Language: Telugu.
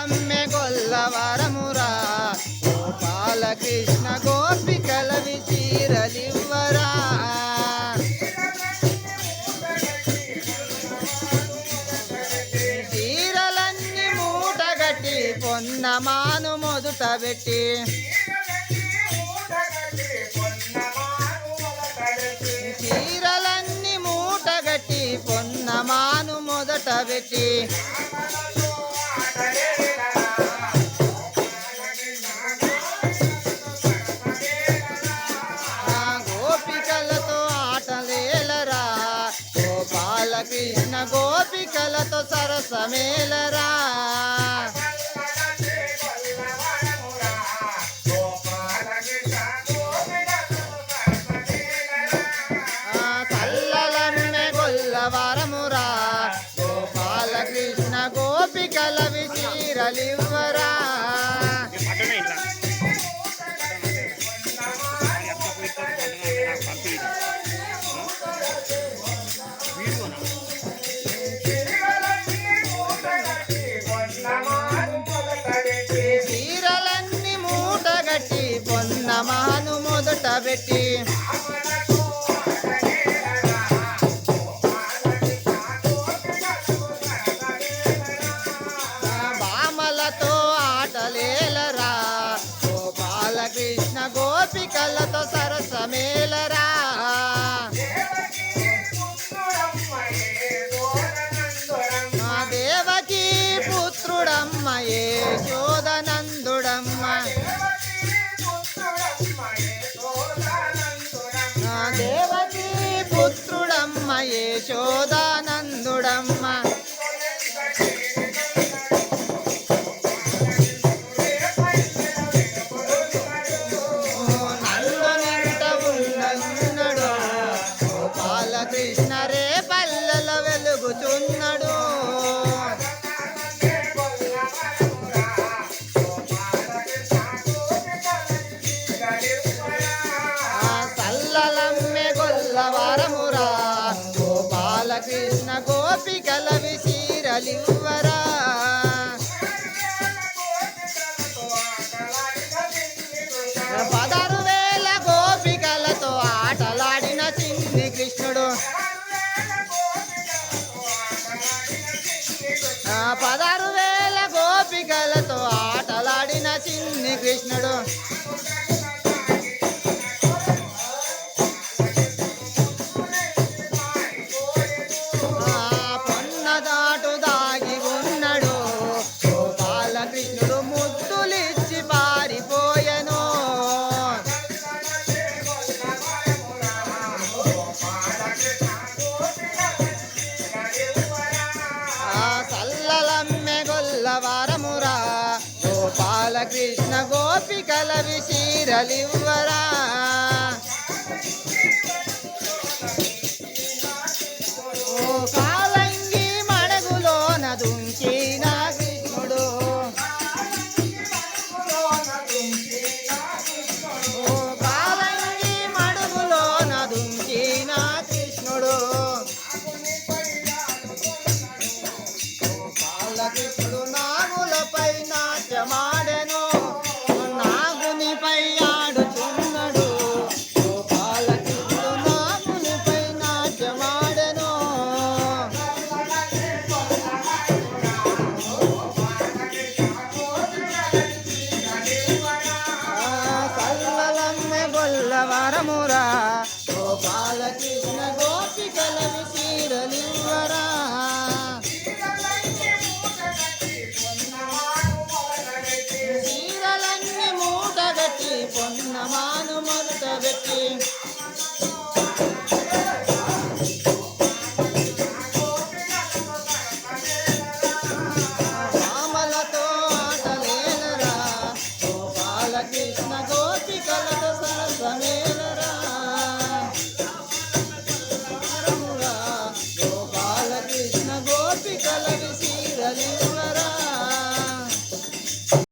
సల్లలమ్మె గొల్లవరమురా. గోపాలకృష్ణ గోపికలవి గోపికల విచీరలివ్వరా చీరలన్నీ మూటగట్టి పొన్నమాను మొదుట పెట్టి. చీరలన్నీ మూటగట్టి పొన్నమాను మొదట పెట్టి. గోపికలతో సరసమేలరా. మొదట పెట్టి బామలతో ఆటలేలరా గోపాల గోపికలతో సరసమేలరా. మా దేవకి పుత్రుడమ్మ ఏ శోధనందుడమ్మ పుత్రుడమ్మ కృష్ణ గోపికల విశీరలివ్వరా పదరు వేల గోపికలతో ఆటలాడిన చిన్ని కృష్ణుడు. పదరు వేల గోపికలతో ఆటలాడిన చిన్ని కృష్ణుడు. గోపాల కృష్ణ గోపికల విశీరలివ్వరా గొల్లవరమురా గోపాలకృష్ణ గోపికల విశీరలివ్వరా చీరలన్నీ మూటగట్టి పొన్నమాను మొదట పెట్టి.